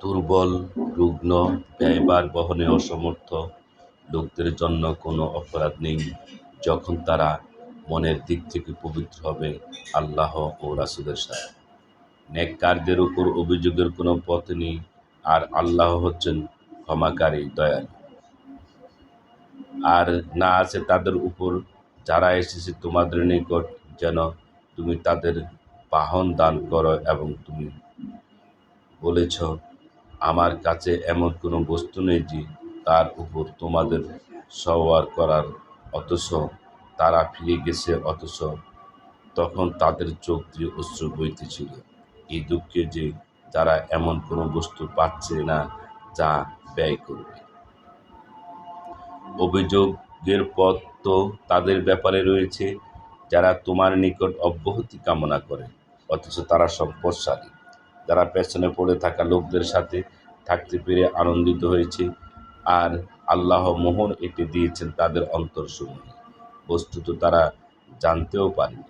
দুর্বল, রুগ্ন, ব্যয়ভার বহনে অসমর্থ লোকদের জন্য কোনো অপরাধ নেই। যখন তারা মনের দিক থেকে পবিত্র হবে, আল্লাহ ও রাসুলের সাথে। নেককারদের উপর অভিযোগের কোনো পথ নেই, আর আল্লাহ হচ্ছেন ক্ষমাকারী, দয়ালু। আর না আছে তাদের উপর, যারা এসেছে তোমাদের নিকট, যেন তুমি তাদের বাহন দান করো এবং তুমি বলেছ আমার কাছে এমন কোনো বস্তু নেই যে তার উপর তোমাদের সওয়ার করার, অথচ তারা ফিরে গেছে, অথচ তখন তাদের চোখ দিয়ে অশ্রু বইতেছিল। এই দুঃখে যে তারা এমন কোনো বস্তু পাচ্ছে না যা ব্যয় করবে। অভিযোগের পথ তো তাদের ব্যাপারে রয়েছে, যারা তোমার নিকট অব্যাহতি কামনা করে, অথচ তারা সম্পদশালী। যারা পেছনে পড়ে থাকা লোকদের সাথে থাকতে পেরে আনন্দিত হয়েছে। আর আল্লাহ মোহর এটি দিয়েছেন তাদের অন্তরসমূহে। বস্তুত তারা জানতেও পারেনি।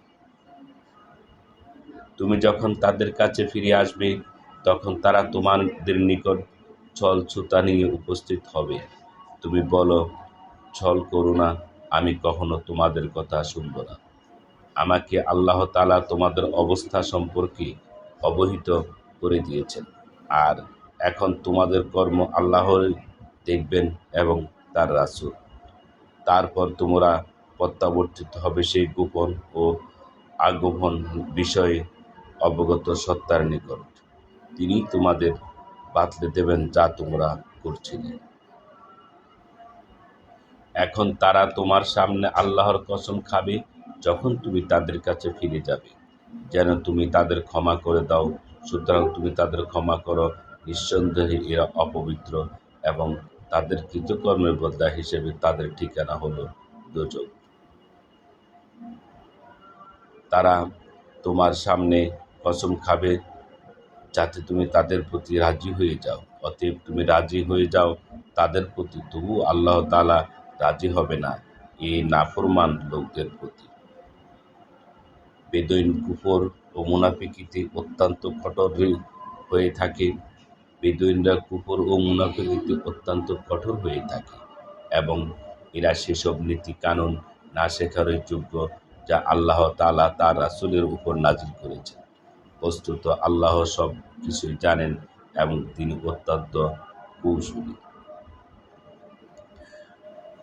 তুমি যখন তাদের কাছে ফিরে আসবে, তখন তারা তোমাদের নিকট ছল ছুতা নিয়ে উপস্থিত হবে। তুমি বলো, ছল করো না, আমি কখনো তোমাদের কথা শুনব না। আমাকে আল্লাহ তালা তোমাদের অবস্থা সম্পর্কে অবহিত করে দিয়েছেন। আর এখন তোমাদের কর্ম আল্লাহর দেখবেন এবং তার রাসুল। তারপর তোমরা প্রত্যাবর্তিত হবে সেই গোপন ও আগোপন বিষয়ে অবগত সত্তার নিকট। তিনি তোমাদের বাতলে দেবেন যা তোমরা করছিলে। এখন তারা তোমার সামনে আল্লাহর কসম খাবে যখন তুমি তাদের কাছে ফিরে যাবে। যেন তুমি তাদের ক্ষমা করে দাও সুতরাং তুমি তাদের ক্ষমা করো। নিঃসন্দেহে এরা অপবিত্র এবং তাদের কৃতকর্মের বদলা হিসেবে তাদের ঠিকানা হলো দোজক তারা তোমার সামনে কসম খাবে যাতে তুমি তাদের প্রতি রাজি হয়ে যাও। অতএব তুমি রাজি হয়ে যাও তাদের প্রতি। তবু আল্লাহ তালা রাজি হবে না এই নাফরমান লোকদের প্রতি। বেদইন কুফর ও মুনাফিকিতে অত্যন্ত কঠোর হয়ে থাকে। বেদুইনরা কুফর ও মুনাফিকিতে অত্যন্ত কঠোর হয়ে থাকে এবং এরা সেসব নীতি কানুন না শেখার যোগ্য যা আল্লাহ তালা তার রাসুলের উপর নাজিল করেছেন। বস্তুত আল্লাহ সব কিছুই জানেন এবং তিনি অত্যন্ত কৌশলী।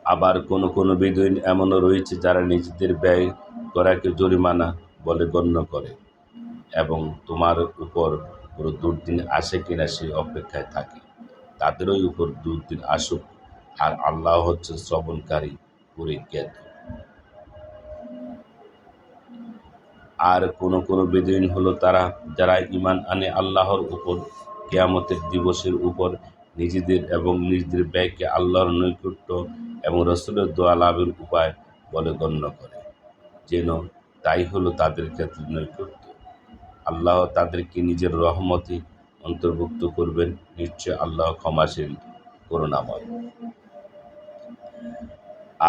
আবার কোনো কোনো বেদুইন এমনও রয়েছে যারা নিজেদের ব্যয় করাকে জরিমানা বলে গণ্য করে এবং তোমার উপর কোনো দুর্দিন আসে কিনা সে অপেক্ষায় থাকে। তাদেরই উপর দুর্দিন আসুক আর আল্লাহ হচ্ছে শ্রবণকারী পরিজ্ঞাত আর কোনো কোনো বেদুইন হলো তারা, যারা ইমান আনে আল্লাহর উপর, কেয়ামতের দিবসের উপর নিজেদের এবং নিজেদের ব্যয়কে আল্লাহর নৈকট্য এবং রসুলের দোয়া লাভের উপায় বলে গণ্য করে। যেন তাই হলো তাদের ক্ষেত্রে নৈকট্য। আল্লাহ তাদেরকে নিজের রহমতে অন্তর্ভুক্ত করবেন। নিশ্চয় আল্লাহ ক্ষমাশীল, করুণাময়।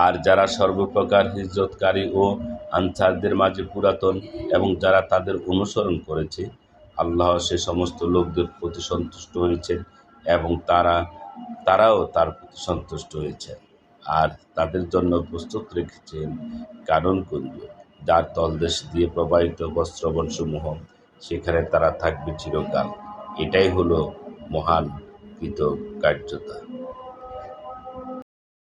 আর যারা সর্বপ্রকার হিজরতকারী ও আনসারদের মাঝে পুরাতন এবং যারা তাদের অনুসরণ করেছে, আল্লাহ সে সমস্ত লোকদের প্রতি সন্তুষ্ট হয়েছেন এবং তারা, তারাও তার প্রতি সন্তুষ্ট হয়েছে আর তাদের জন্য প্রস্তুত রেখেছেন কারণ কারণকুঞ্জ যার তলদেশ দিয়ে প্রবাহিত বস্ত্রবনসমূহ সেখানে তারা থাকবে চিরকাল। এটাই হলো মহান কৃতকার্যতা।